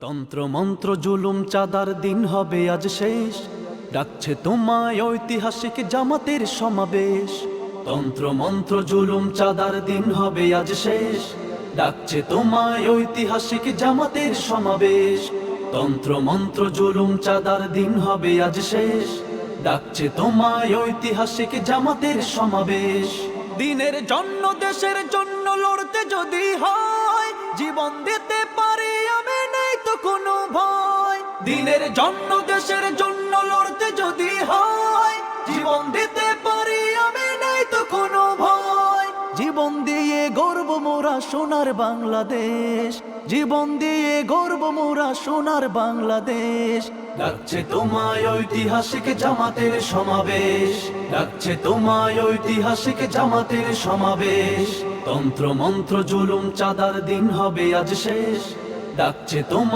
তন্ত্র মন্ত্র জুলুম চাঁদার দিন হবে আজ শেষ। ডাকছে তোমায় ঐতিহাসিক জামাতের সমাবেশ। তন্ত্র মন্ত্র জুলুম চাঁদার দিন হবে আজ শেষ। ডাকছে তোমায় ঐতিহাসিক জামাতের সমাবেশ। তন্ত্র মন্ত্র জুলুম চাঁদার দিন হবে আজ শেষ। ডাকছে তোমায় ঐতিহাসিক জামাতের সমাবেশ। দিনের জন্য দেশের জন্য লড়তে যদি হয়, জীবন দিতে পারি দিনের জন্য, দেশের জন্য লড়তে যদি হয়, জীবন দিতে পারি আমি নেই তো কোনো ভয়। জীবন দিয়ে গর্ব মোরা সোনার বাংলাদেশ। জীবন দিয়ে গর্ব মোরা সোনার বাংলাদেশ। ডাকছে তোমায় ঐতিহাসিক জামাতের সমাবেশ। ডাকছে তোমায় ঐতিহাসিক জামাতের সমাবেশ। তন্ত্র মন্ত্র জুলুম চাঁদার দিন হবে আজ শেষ। ডাকছে তোমায়